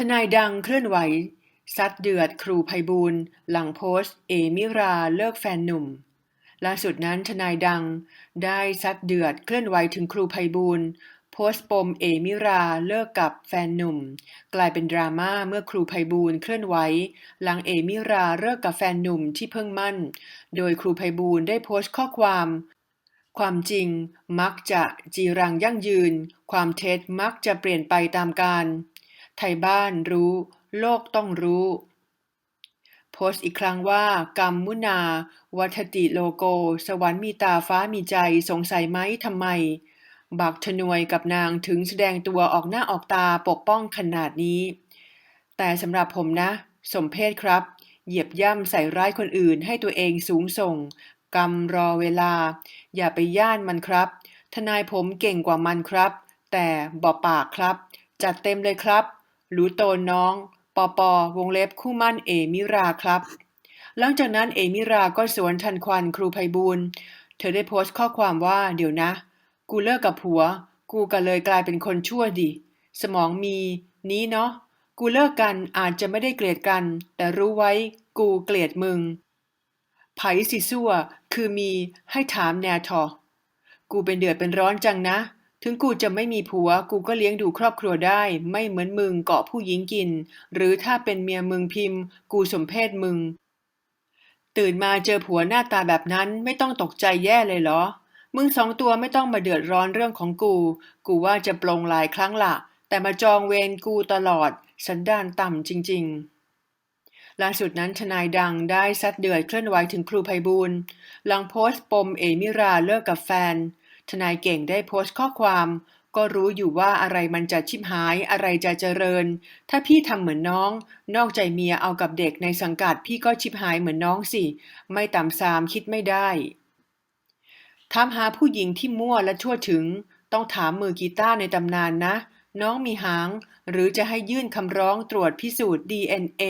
ทนายดังเคลื่อนไหว ซัดเดือดครูไพบูลหลังโพสต์ เอมิราเลิกแฟนหนุ่ม ล่าสุดนั้นทนายดังได้ซัดเดือดเคลื่อนไหวถึงครูไพบูลโพสต์ปมเอมิราเลิกกับแฟนหนุ่ม กลายเป็นดราม่าเมื่อครูไพบูลเคลื่อนไหว หลังเอมิราเลิกกับแฟนหนุ่มที่เพิ่งมั่น โดยครูไพบูลได้โพสต์ข้อความ ความจริงมักจะจีรังยั่งยืน ความเท็จมักจะเปลี่ยนไปตามกาล ไทยบ้านรู้ โลกต้องรู้ โพสต์อีกครั้งว่า กรรมมุนา วัฏติโลโก สวรรค์มีตาฟ้ามีใจ สงสัยไหมทำไม บักชนวยกับนางถึงแสดงตัวออกหน้าออกตาปกป้องขนาดนี้ แต่สำหรับผมนะ สมเพศครับ เหยียบย่ำใส่ร้ายคนอื่นให้ตัวเองสูงส่ง กรรมรอเวลา อย่าไปย่านมันครับ ทนายผมเก่งกว่ามันครับ แต่บอปากครับ จัดเต็มเลยครับ หรู้โตน้อง ปอปอวงเล็บคู่มั่นเอมิราครับ หลังจากนั้นเอมิราก็สวนทันควันครูไพบูลเธอได้โพสต์ข้อความว่าเดี๋ยวนะ กูเลิกกับผัว กูก็เลยกลายเป็นคนชั่วดิ สมองมี นี้เนาะกูเลิกกันอาจจะไม่ได้เกลียดกัน แต่รู้ไว้กูเกลียดมึงไผสิซั่ว คือมีให้ถามแน่ทอ กูเป็นเดือดเป็นร้อนจังนะ ถึงกูจะไม่มีผัว กูก็เลี้ยงดูครอบครัวได้ ไม่เหมือนมึงเกาะผู้หญิงกิน หรือถ้าเป็นเมียมึงพิมพ์ กูสมเพศมึง ตื่นมาเจอผัวหน้าตาแบบนั้นไม่ต้องตกใจแย่เลยเหรอ มึงสองตัวไม่ต้องมาเดือดร้อนเรื่องของกู กูว่าจะปลงหลายครั้งละแต่มาจองเวรกูตลอด สันดานต่ำจริง ๆล่าสุดนั้นทนายดังได้ซัดเดือดเคลื่อนไหวถึงครูไพบูลหลังโพสต์ปมเอมิราเลิกกับแฟน ทนายเก่งได้โพสต์ข้อความ ก็รู้อยู่ว่าอะไรมันจะชิบหายอะไรจะเจริญ ถ้าพี่ทำเหมือนน้อง นอกใจเมียเอากับเด็กในสังกัดพี่ก็ชิบหายเหมือนน้องสิ ไม่ต่ำซามคิดไม่ได้ถามหาผู้หญิงที่มั่วและชั่วถึง ต้องถามมือกีตาร์ในตำนานนะ น้องมีหาง หรือจะให้ยื่นคำร้องตรวจพิสูจน์ DNA